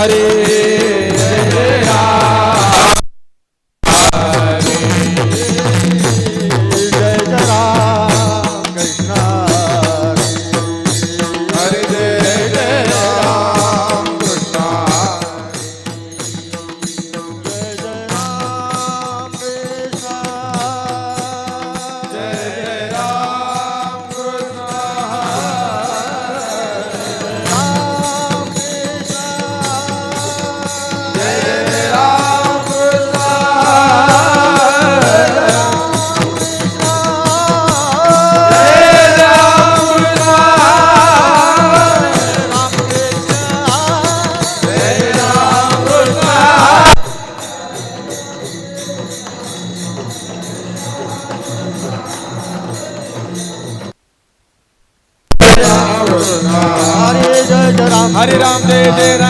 हरे tere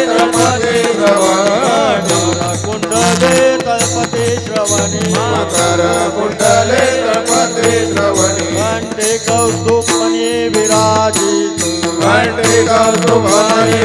मकर कुंडले तळपत्रे श्रवणी घंटे कौतुकमणी विराजित। घंटे कौतुकमणी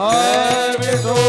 હર વિધો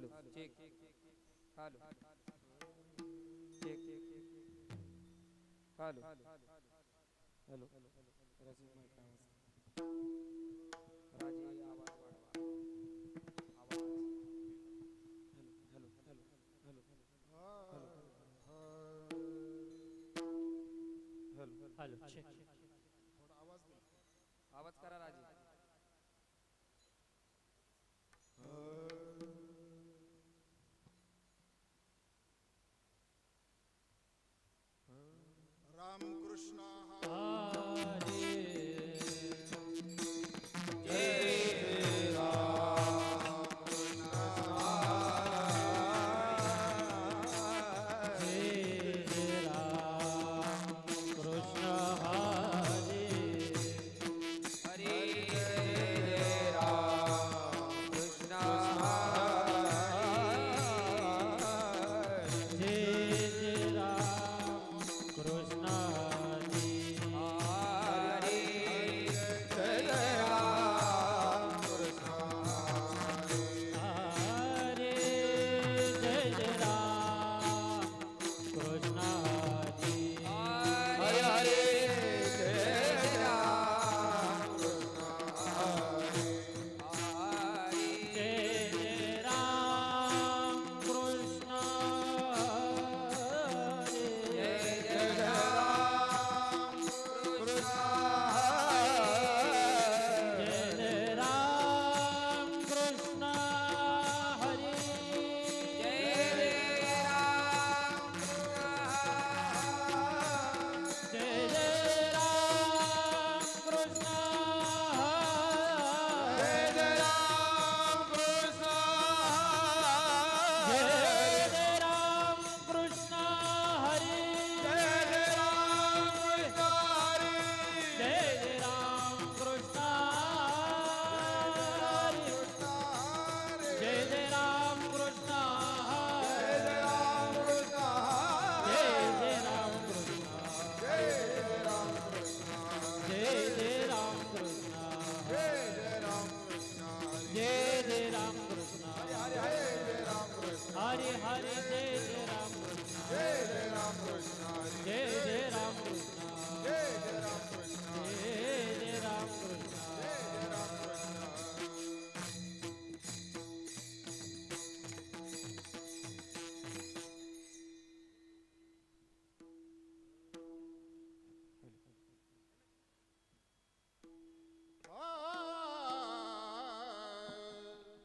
hello check hello check hello hello. राजी राजी आवाज वाढवा आवाज hello. Hello. Hello. Hello. Hello. Hello hello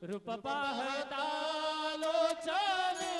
रूप पाहता लोचने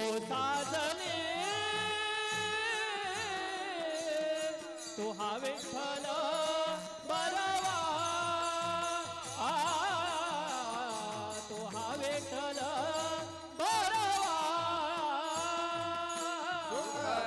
होता तो हावे फल बरा